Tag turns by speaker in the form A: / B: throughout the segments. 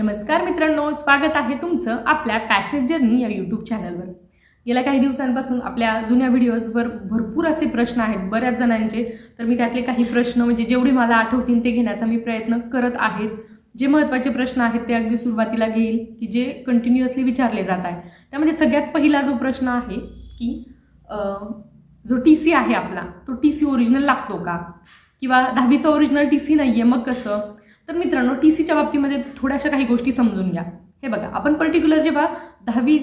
A: नमस्कार मित्रांनो स्वागत आहे तुमचं आपल्या पॅशन जर्नी या यूट्यूब चॅनलवर गेल्या काही दिवसांपासून आपल्या जुन्या व्हिडिओजवर भरपूर असे प्रश्न आहेत बऱ्याच जणांचे. तर मी त्यातले काही प्रश्न म्हणजे जेवढे मला आठवतील ते घेण्याचा मी प्रयत्न करत आहेत. जे महत्त्वाचे प्रश्न आहेत ते अगदी सुरुवातीला घेईल की जे कंटिन्युअसली विचारले जात आहे त्यामध्ये सगळ्यात पहिला जो प्रश्न आहे की जो टी सी आहे आपला तो टी सी ओरिजिनल लागतो का? किंवा दहावीचा ओरिजिनल टी सी नाही आहे मग कसं? तर मित्रांनो टी सीच्या बाबतीमध्ये थोड्याशा काही गोष्टी समजून घ्या. हे बघा आपण पर्टिक्युलर जेव्हा दहावी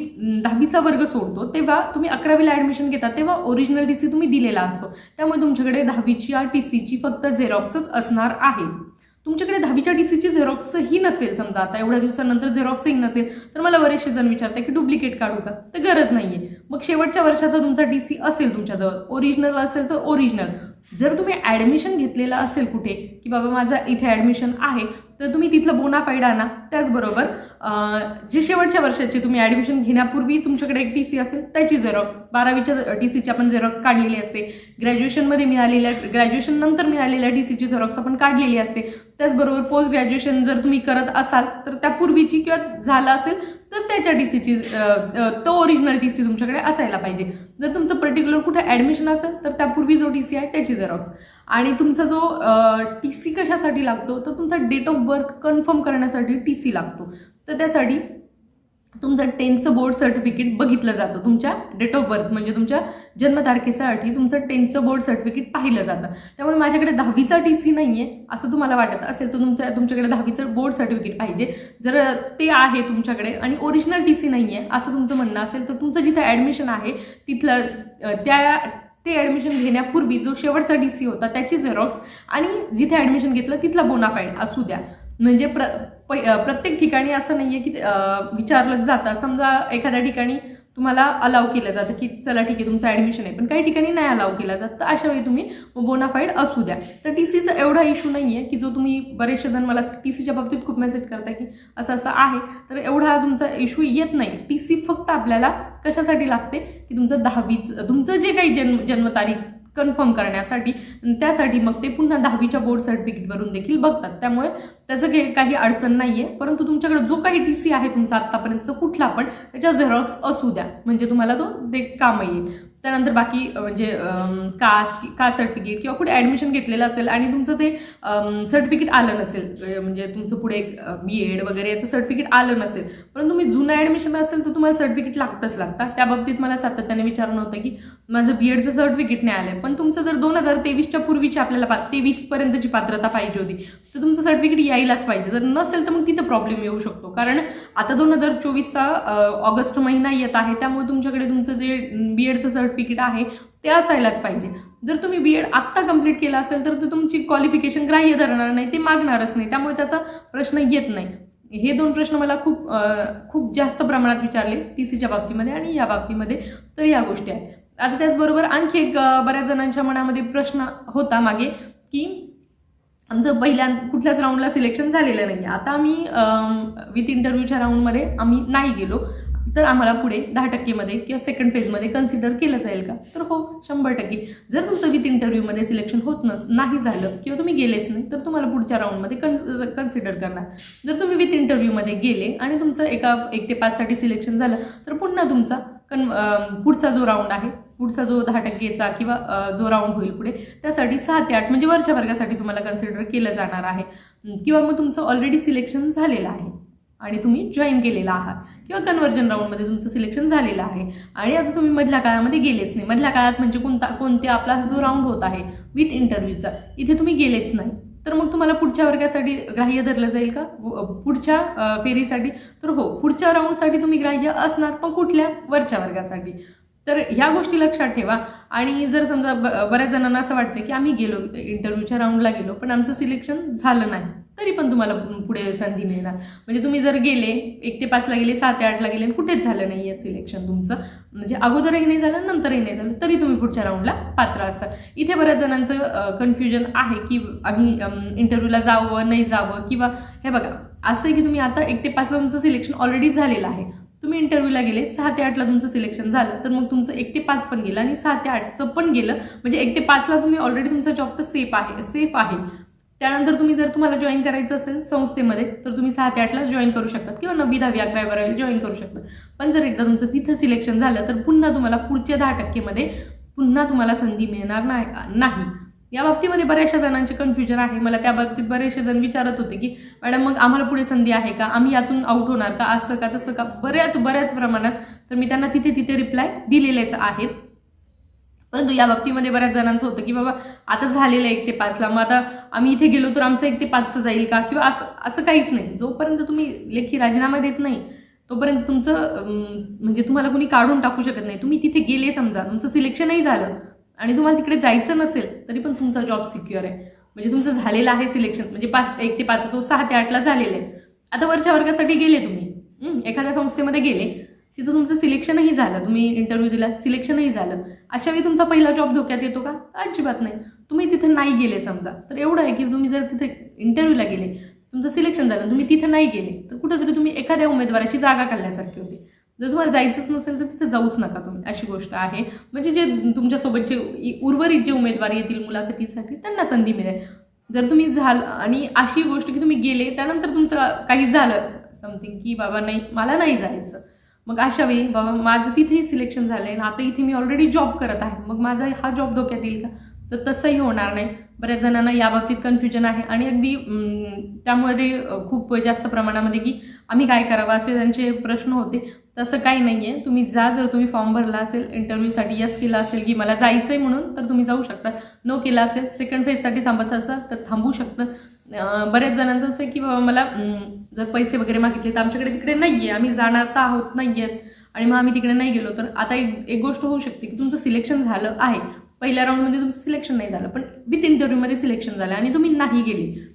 A: दहावीचा वर्ग सोडतो तेव्हा तुम्ही अकरावीला ॲडमिशन घेता तेव्हा ओरिजिनल टी सी तुम्ही दिलेला असतो. त्यामुळे तुमच्याकडे दहावीची या टी सीची फक्त झेरॉक्सच असणार आहे. तुमच्याकडे दहावीच्या टी सीची झेरॉक्सही नसेल समजा आता एवढ्या दिवसानंतर झेरॉक्सही नसेल तर मला बरेचसे जण विचारतात की डुप्लिकेट काढू का? तर गरज नाही आहे मग शेवटच्या वर्षाचा तुमचा टी सी असेल तुमच्याजवळ ओरिजिनल असेल तर ओरिजिनल जर तुम्ही ॲडमिशन घेतलेलं असेल कुठे की बाबा माझं इथे ॲडमिशन आहे तर तुम्ही तिथलं बोनाफाईड आणा. त्याचबरोबर जी जे शेवटच्या वर्षाची तुम्ही ॲडमिशन घेण्यापूर्वी तुमच्याकडे एक टी सी असेल त्याची झेरॉक्स बारावीच्या टी सीची आपण झेरॉक्स काढलेली असते. ग्रॅज्युएशनमध्ये मिळालेल्या ग्रॅज्युएशन नंतर मिळालेल्या टी सीची झेरॉक्स आपण काढलेली असते. त्याचबरोबर पोस्ट ग्रॅज्युएशन जर तुम्ही करत असाल तर त्यापूर्वीची किंवा झालं असेल तर त्याच्या टी सीची तो ओरिजिनल टी सी तुमच्याकडे असायला पाहिजे. जर तुमचं पर्टिक्युलर कुठे ॲडमिशन असेल तर त्यापूर्वी जो टी सी आहे त्याची झेरॉक्स आणि तुमचा जो टी सी कशासाठी लागतो तर तुमचा डेट ऑफ बर्थ कन्फर्म करण्यासाठी टी सी लागतो. तर त्यासाठी तुमचं टेनचं बोर्ड सर्टिफिकेट बघितलं जातं. तुमच्या डेट ऑफ बर्थ म्हणजे तुमच्या जन्मतारखेसाठी तुमचं टेनचं बोर्ड सर्टिफिकेट पाहिलं जातं. त्यामुळे माझ्याकडे दहावीचा टी सी नाही आहे असं तुम्हाला वाटत असेल तर तुमच्या तुमच्याकडे दहावीचं बोर्ड सर्टिफिकेट पाहिजे. जर ते आहे तुमच्याकडे आणि ओरिजिनल टी सी नाही आहे असं तुमचं म्हणणं असेल तर तुमचं जिथं ॲडमिशन आहे तिथलं त्या ते ॲडमिशन घेण्यापूर्वी जो शेवटचा डी सी होता त्याची झेरॉक्स आणि जिथे ॲडमिशन घेतलं तिथला बोनाफाईड असू द्या. म्हणजे प्र पै- प्रत्येक ठिकाणी असं नाही आहे की विचारलं जातं. समजा एखाद्या ठिकाणी तुम्हाला अलाव केलं जातं की चला ठीक आहे तुमचं ॲडमिशन आहे. पण काही ठिकाणी नाही अलाव केलं जात. तर अशा वेळी तुम्ही बोनाफाईड असू द्या. तर टी सीचा एवढा इशू नाही आहे की जो तुम्ही बरेचसे जण मला टी सीच्या बाबतीत खूप मेसेज करता की असं असं आहे. तर एवढा तुमचा इश्यू येत नाही. टी सी फक्त आपल्याला कशासाठी लागते? की तुमचं दहावीच तुमचं जे काही जन्म जन्मतारीख कन्फर्म करण्यासाठी. त्यासाठी मग ते पुन्हा दहावीच्या बोर्ड सर्टिफिकेटवरून देखील बघतात. त्यामुळे त्याचं काही काही अडचण नाही आहे परंतु तुमच्याकडे जो काही टी सी आहे तुमचा आत्तापर्यंतचा कुठला पण त्याच्या झेरॉक्स असू द्या. म्हणजे तुम्हाला तो ते काम येईल. त्यानंतर बाकी म्हणजे कास्ट कास्ट सर्टिफिकेट किंवा कुठे ॲडमिशन घेतलेलं असेल आणि तुमचं ते सर्टिफिकेट आलं नसेल म्हणजे तुमचं पुढे बी एड वगैरे याचं सर्टिफिकेट आलं नसेल परंतु तुम्ही जुनं ॲडमिशन असेल तर तुम्हाला सर्टिफिकेट लागतंच लागतं. त्या बाबतीत मला सातत्याने विचारणं होतं की माझं बी एडचं सर्टिफिकेट नाही आलं पण तुमचं जर दोन हजार तेवीसच्या पूर्वीची आपल्याला पा तेवीसपर्यंतची पात्रता पाहिजे होती तर तुमचं सर्टिफिकेट यायलाच पाहिजे. जर नसेल तर मग तिथं प्रॉब्लेम येऊ शकतो. कारण आता दोन हजार चोवीसचा ऑगस्ट महिना येत आहे. त्यामुळे तुमच्याकडे तुमचं जे बी एडचं सर्टिफिकेट आहे ते असायलाच पाहिजे. जर तुम्ही बी एड आत्ता कंप्लीट केलं असेल तर ते तुमची क्वालिफिकेशन ग्राह्य धरणार नाही ते मागणारच नाही. त्यामुळे त्याचा प्रश्न येत नाही. हे दोन प्रश्न मला खूप खूप जास्त प्रमाणात विचारले टी सीच्या बाबतीमध्ये आणि या बाबतीमध्ये. तर या गोष्टी आहेत. आता त्याचबरोबर आणखी एक बऱ्याच जणांच्या मनामध्ये प्रश्न होता मागे की आमचं पहिल्या कुठल्याच राऊंडला सिलेक्शन झालेलं नाही आता आम्ही विथ इंटरव्ह्यूच्या राऊंडमध्ये आम्ही नाही गेलो. तर आम्हाला पुढे दहा टक्केमध्ये किंवा सेकंड फेजमध्ये कन्सिडर केलं जाईल का? तर हो शंभर टक्के. जर तुमचं विथ इंटरव्ह्यूमध्ये सिलेक्शन होत नस नाही झालं किंवा तुम्ही गेलेच नाही तर तुम्हाला पुढच्या राऊंडमध्ये कन कन्सिडर करणार. जर तुम्ही विथ इंटरव्ह्यूमध्ये गेले आणि तुमचं एका एक ते पाचसाठी सिलेक्शन झालं तर पुन्हा तुमचा कन पुढचा जो राऊंड आहे पुढचा जो दहा टक्केचा किंवा जो राऊंड होईल पुढे त्यासाठी सहा ते आठ म्हणजे वरच्या वर्गासाठी तुम्हाला कन्सिडर केलं जाणार आहे. किंवा मग तुमचं ऑलरेडी सिलेक्शन झालेलं आहे आणि तुम्ही जॉईन केलेला आहात. किंवा कन्वर्जन राऊंडमध्ये तुमचं सिलेक्शन झालेलं आहे. आणि आता तुम्ही मधल्या काळामध्ये गेलेच नाही. मधल्या काळात म्हणजे कोणता कोणते आपला जो राऊंड होत आहे विथ इंटरव्ह्यूचा इथे तुम्ही गेलेच नाही. तर मग तुम्हाला पुढच्या वर्गासाठी ग्राह्य धरलं जाईल का? पुढच्या फेरीसाठी? तर हो पुढच्या राऊंडसाठी तुम्ही ग्राह्य असणार पण कुठल्या? वरच्या वर्गासाठी. तर ह्या गोष्टी लक्षात ठेवा. आणि जर समजा ब- बऱ्याच जणांना असं वाटतं की आम्ही गेलो इंटरव्ह्यूच्या राऊंडला गेलो पण आमचं सिलेक्शन झालं नाही. तरी पण तुम्हाला पुढे संधी मिळणार. म्हणजे तुम्ही जर गेले एक ते पाचला गेले सात ते आठला गेले आणि कुठेच झालं नाही आहे सिलेक्शन तुमचं. म्हणजे अगोदरही नाही झालं नंतरही नाही झालं तरी तुम्ही पुढच्या राऊंडला पात्र असता इथे बऱ्याच जणांचं कन्फ्युजन आहे की आम्ही इंटरव्ह्यूला जावं नाही जावं किंवा हे बघा असं आहे की तुम्ही आता एक ते पाचला तुमचं सिलेक्शन ऑलरेडी झालेलं आहे. तुम्ही इंटरव्ह्यूला गेले सहा ते आठला तुमचं सिलेक्शन झालं तर मग तुमचं एक ते पाच पण गेलं आणि सहा ते आठचं पण गेलं. म्हणजे एक ते पाचला तुम्ही ऑलरेडी तुमचा जॉब तर सेफ आहे सेफ आहे. त्यानंतर तुम्ही जर तुम्हाला जॉईन करायचं असेल संस्थेमध्ये तर तुम्ही सहा ते आठलाच जॉईन करू शकतात किंवा नववी दहावी अकरा बारावी जॉईन करू शकतात पण जर एकदा तुमचं तिथं सिलेक्शन झालं तर पुन्हा तुम्हाला पुढच्या दहा टक्केमध्ये पुन्हा तुम्हाला संधी मिळणार नाही. या बाबतीमध्ये बऱ्याचशा जणांचे कन्फ्युजन आहे. मला त्या बाबतीत बरेचसे जण विचारत होते की मॅडम मग आम्हाला पुढे संधी आहे का? आम्ही यातून आउट होणार का? असं का तसं का? बऱ्याच बऱ्याच प्रमाणात तर मी त्यांना तिथे तिथे रिप्लाय दिलेलेच आहेत. परंतु या बाबतीमध्ये बऱ्याच जणांचं होतं की बाबा आता झालेलं आहे एक ते पाचला. मग आता आम्ही इथे गेलो तर आमचं एक ते पाचचं जाईल का? किंवा असं असं काहीच नाही. जोपर्यंत तुम्ही लेखी राजीनामा देत नाही तोपर्यंत तुमचं म्हणजे तुम्हाला कुणी काढून टाकू शकत नाही. तुम्ही तिथे गेले समजा. तुमचं सिलेक्शनही झालं. आणि तुम्हाला तिकडे जायचं नसेल तरी पण तुमचा जॉब सिक्युअर आहे. म्हणजे तुमचं झालेलं आहे सिलेक्शन म्हणजे पाच एक ते पाच असो सहा ते आठला झालेलं आहे. आता वरच्या वर्गासाठी गेले तुम्ही. एखाद्या संस्थेमध्ये गेले तिथं तुमचं सिलेक्शनही झालं. तुम्ही इंटरव्ह्यू दिला सिलेक्शनही झालं. अशा वेळी तुमचा पहिला जॉब धोक्यात येतो का? अजिबात नाही. तुम्ही तिथं नाही गेले समजा. तर एवढं आहे की तुम्ही जर तिथे इंटरव्ह्यूला गेले तुमचं सिलेक्शन झालं तुम्ही तिथं नाही गेले तर कुठंतरी तुम्ही एखाद्या उमेदवाराची जागा काढल्यासारखी होती. जर तुम्हाला जायचंच नसेल तर तिथे जाऊच नका तुम्ही. अशी गोष्ट आहे. म्हणजे जे तुमच्यासोबतचे उर्वरित जे उमेदवार येतील मुलाखतीसाठी त्यांना संधी मिळेल. जर तुम्ही झाल आणि अशी गोष्ट की तुम्ही गेले त्यानंतर तुमचं काही झालं समथिंग की बाबा नाही मला नाही जायचं. मग अशा वेळी बाबा माझं तिथेही सिलेक्शन झालं आहे आणि आता इथे मी ऑलरेडी जॉब करत आहे. मग माझा हा जॉब धोक्यात येईल का? तर तसंही होणार नाही. बऱ्याच जणांना याबाबतीत कन्फ्युजन आहे आणि अगदी त्यामध्ये खूप जास्त प्रमाणामध्ये की आम्ही काय करावं असे त्यांचे प्रश्न होते. तसं काही नाही आहे तुम्ही जा जर तुम्ही फॉर्म भरला असेल इंटरव्ह्यूसाठी यस केला असेल की मला जायचं आहे म्हणून तर तुम्ही जाऊ शकता. नो केला असेल सेकंड फेजसाठी थांबायचं असेल तर थांबू शकतं. बऱ्याच जणांचं असं आहे की बाबा मला जर पैसे वगैरे मागितले तर आमच्याकडे तिकडे नाही आहे आम्ही जाणार तर आहोत नाही आहेत आणि मग आम्ही तिकडे नाही गेलो तर आता एक एक गोष्ट होऊ शकते की तुमचं सिलेक्शन झालं आहे. पहिल्या राऊंडमध्ये तुमचं सिलेक्शन नाही झालं पण विथ इंटरव्ह्यूमध्ये सिलेक्शन झालं आणि तुम्ही नाही गेले.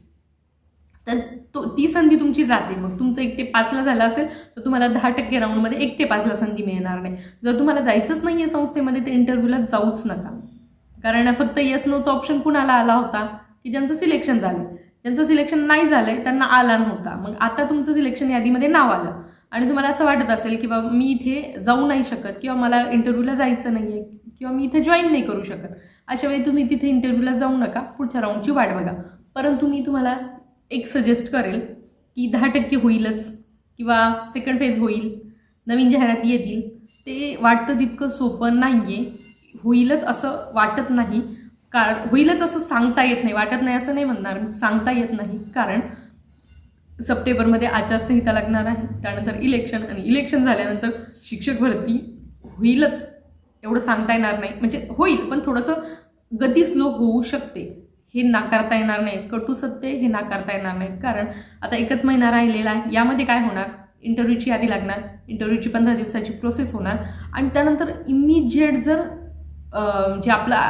A: तर तो ती संधी तुमची जाते. मग तुमचं एक ते पाचला झालं असेल तर तुम्हाला दहा टक्के राऊंडमध्ये एक ते पाचला संधी मिळणार नाही. जर तुम्हाला जायचंच नाही आहे संस्थेमध्ये तर इंटरव्ह्यूला जाऊच नका. कारण फक्त येस नोचा ऑप्शन कुणाला आला होता? की ज्यांचं सिलेक्शन झालं. ज्यांचं सिलेक्शन नाही झालं त्यांना आला नव्हता. मग आता तुमचं सिलेक्शन यादीमध्ये नाव आलं. आणि तुम्हाला असं वाटत असेल की बाबा मी इथे जाऊ नाही शकत किंवा मला इंटरव्ह्यूला जायचं नाही आहे किंवा मी इथे जॉईन नाही करू शकत. अशा वेळी तुम्ही तिथे इंटरव्ह्यूला जाऊ नका. पुढच्या राऊंडची वाट बघा. परंतु मी तुम्हाला एक सजेस्ट करेल की दहा टक्के होईलच किंवा सेकंड फेज होईल नवीन जाहिराती येतील ते वाटतं तितकं सोपं नाही आहे होईलच असं वाटत नाही. कारण होईलच असं सांगता येत नाही. वाटत नाही असं नाही म्हणणार सांगता येत नाही. कारण सप्टेंबरमध्ये आचारसंहिता लागणार आहे. त्यानंतर इलेक्शन आणि इलेक्शन झाल्यानंतर शिक्षक भरती होईलच. एवढं सांगता येणार नाही. म्हणजे होईल पण थोडंसं गती स्लो होऊ शकते. हे नाकारता येणार नाही कटू सत्य हे नाकारता येणार नाही कारण आता एकच महिना राहिलेला आहे. यामध्ये काय होणार? इंटरव्ह्यूची यादी लागणार. इंटरव्ह्यूची पंधरा दिवसाची प्रोसेस होणार. आणि त्यानंतर इमिजिएट जर जे आपला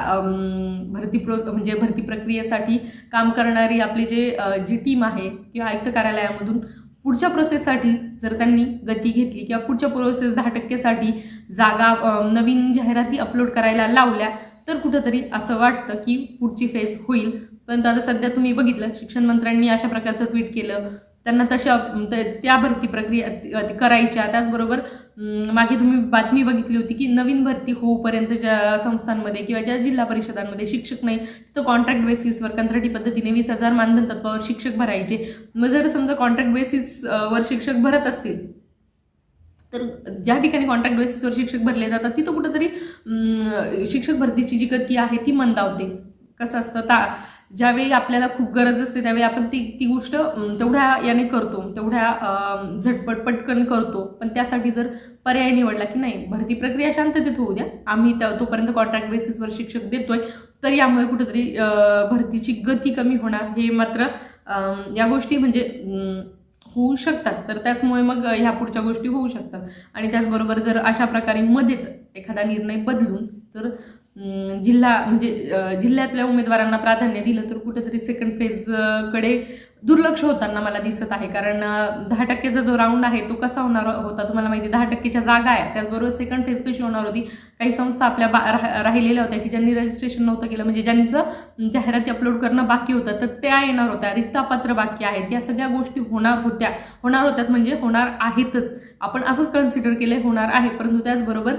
A: भरती प्रो म्हणजे भरती प्रक्रियेसाठी काम करणारी आपली जे जी टीम आहे किंवा आयुक्त कार्यालयामधून पुढच्या प्रोसेससाठी जर त्यांनी गती घेतली किंवा पुढच्या प्रोसेस दहा टक्केसाठी जागा नवीन जाहिराती अपलोड करायला लावल्या तर कुठंतरी असं वाटतं की पुढची फेज होईल. पण आता सध्या तुम्ही बघितलं शिक्षण मंत्र्यांनी अशा प्रकारचं ट्विट केलं. त्यांना तशा त्या भरती प्रक्रिया करायच्या. त्याचबरोबर मागे तुम्ही बातमी बघितली होती की नवीन भरती होऊपर्यंत ज्या संस्थांमध्ये किंवा ज्या जिल्हा परिषदांमध्ये शिक्षक नाही तिथं कॉन्ट्रॅक्ट बेसिसवर कंत्राटी पद्धतीने वीस हजार मानधन तत्वावर शिक्षक भरायचे. मग जर समजा कॉन्ट्रॅक्ट बेसिस वर शिक्षक भरत असतील तर ज्या ठिकाणी कॉन्ट्रॅक्ट बेसिसवर शिक्षक भरले जातात तिथं कुठंतरी शिक्षक भरतीची जी गती आहे ती मंदावते. कसं असतं ता ज्यावेळी आपल्याला खूप गरज असते त्यावेळी आपण ती ती गोष्ट तेवढ्या याने करतो. तेवढ्या झटपट पटकन करतो. पण त्यासाठी जर पर्याय निवडला की नाही भरती प्रक्रिया शांततेत होऊ द्या. आम्ही त्या तोपर्यंत कॉन्ट्रॅक्ट बेसिसवर शिक्षक देतोय तर यामुळे कुठेतरी भरतीची गती कमी होणार. हे मात्र या गोष्टी म्हणजे होऊ शकतात. तर त्याचमुळे मग ह्या पुढच्या गोष्टी होऊ शकतात. आणि त्याचबरोबर जर अशा प्रकारे मध्येच एखादा निर्णय बदलून तर जिल्हा म्हणजे जिल्ह्यातल्या उमेदवारांना प्राधान्य दिलं तर कुठेतरी सेकंड फेजकडे दुर्लक्ष होताना मला दिसत आहे. कारण दहा टक्केचा जो राऊंड आहे तो कसा होणार होता तुम्हाला माहिती आहे, दहा टक्केच्या जागा आहेत. त्याचबरोबर सेकंड फेज कशी होणार होती? काही संस्था आपल्या बा राह- राहिलेल्या होत्या की ज्यांनी रजिस्ट्रेशन नव्हतं केलं. म्हणजे ज्यांचं जाहिराती अपलोड करणं बाकी होतं तर त्या येणार होत्या. रिक्तापात्र बाकी आहेत. या सगळ्या गोष्टी होणार होत्या. होणार होत्यात म्हणजे होणार आहेतच. आपण असंच कन्सिडर केले होणार आहे. परंतु त्याचबरोबर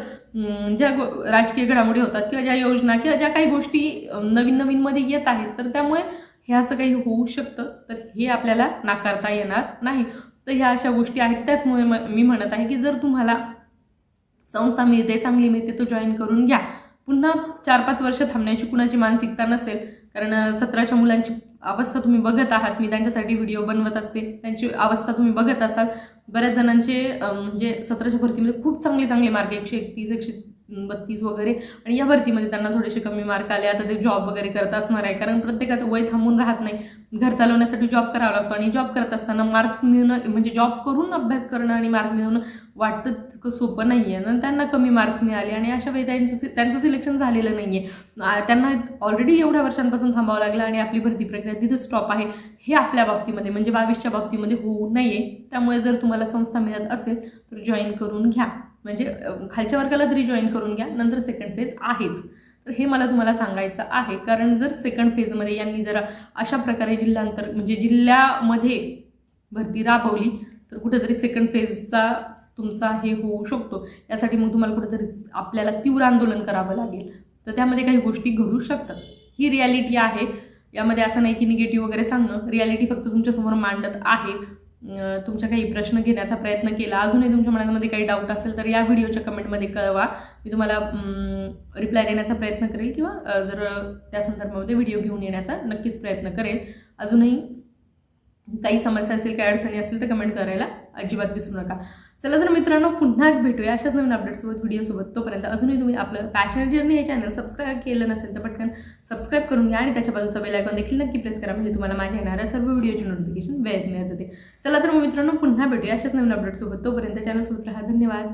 A: ज्या गो राजकीय घडामोडी होतात किंवा ज्या योजना किंवा ज्या काही गोष्टी नवीन नवीनमध्ये येत आहेत तर त्यामुळे हे असं काही होऊ शकतं तर हे आपल्याला नाकारता येणार नाही. तर ह्या अशा गोष्टी आहेत त्याचमुळे मी म्हणत आहे की जर तुम्हाला संस्था मिळते चांगली मिळते तो जॉईन करून घ्या. पुन्हा चार पाच वर्ष थांबण्याची कुणाची मानसिकता नसेल कारण सतराच्या मुलांची अवस्था तुम्ही बघत आहात. मी त्यांच्यासाठी व्हिडिओ बनवत असते. त्यांची अवस्था तुम्ही बघत असाल. बऱ्याच जणांचे म्हणजे सतराच्या भरतीमध्ये खूप चांगले चांगले मार्क एकशे एकतीस एकशे बत्तीस वगैरे. आणि या भरतीमध्ये त्यांना थोडेसे कमी मार्क आले. आता ते जॉब वगैरे करत असणार आहे. कारण प्रत्येकाचं वय थांबून राहत नाही. घर चालवण्यासाठी जॉब करावा लागतो. आणि जॉब करत असताना मार्क्स मिळणं म्हणजे जॉब करून अभ्यास करणं आणि मार्क मिळवणं वाटतं तितकं सोपं नाही आहे ना त्यांना कमी मार्क्स मिळाले. आणि अशा वेळी त्यांचं त्यांचं सिलेक्शन झालेलं नाही आहे त्यांना ऑलरेडी एवढ्या वर्षांपासून थांबावं लागलं आणि आपली भरती प्रक्रिया तिथं स्टॉप आहे. हे आपल्या बाबतीमध्ये म्हणजे बावीसच्या बाबतीमध्ये होऊ नये. त्यामुळे जर तुम्हाला संस्था मिळत असेल तर जॉईन करून घ्या. म्हणजे खालच्या वर्गाला तरी जॉईन करून घ्या नंतर सेकंड फेज आहेच. तर हे मला तुम्हाला सांगायचं आहे. कारण जर सेकंड फेजमध्ये यांनी जर अशा प्रकारे जिल्ह्यांतर म्हणजे जिल्ह्यामध्ये भरती राबवली तर कुठेतरी सेकंड फेजचा तुमचा हे होऊ शकतो. यासाठी मग तुम्हाला कुठेतरी आपल्याला तीव्र आंदोलन करावं लागेल. तर त्यामध्ये काही गोष्टी घडू शकतात. ही रियालिटी आहे. यामध्ये असं नाही की निगेटिव्ह वगैरे सांगणं. रियालिटी फक्त तुमच्यासमोर मांडत आहे. तुमच्या काही प्रश्न घेण्याचा प्रयत्न केला. अजूनही तुमच्या मनामध्ये काही डाऊट असेल तर या व्हिडिओच्या कमेंटमध्ये कळवा. मी तुम्हाला रिप्लाय देण्याचा प्रयत्न करेल किंवा जर त्या संदर्भामध्ये व्हिडिओ घेऊन येण्याचा नक्कीच प्रयत्न करेल अजूनही काही समस्या असेल काही अडचणी असतील तर कमेंट करायला अजिबात विसरू नका. चला तर मित्रांनो पुन्हा एक भेटूया अशाच नवीन अपडेटसोबत व्हिडिओसोबत तोपर्यंत अजूनही तुम्ही आपलं पॅशन जर्नी हे चॅनल सबस्क्राईब केलं नसेल तर पटकन सबस्क्राईब करून घ्या आणि त्याच्या बाजूचा बेल आयकॉन देखील नक्की प्रेस करा म्हणजे तुम्हाला माझ्या येणाऱ्या सर्व व्हिडिओची नोटिफिकेशन वेळेत मिळत होते. चला तर मग मित्रांनो पुन्हा भेटूया अशाच नवीन अपडेटसोबत तोपर्यंत चॅनलसोबत राहा. धन्यवाद.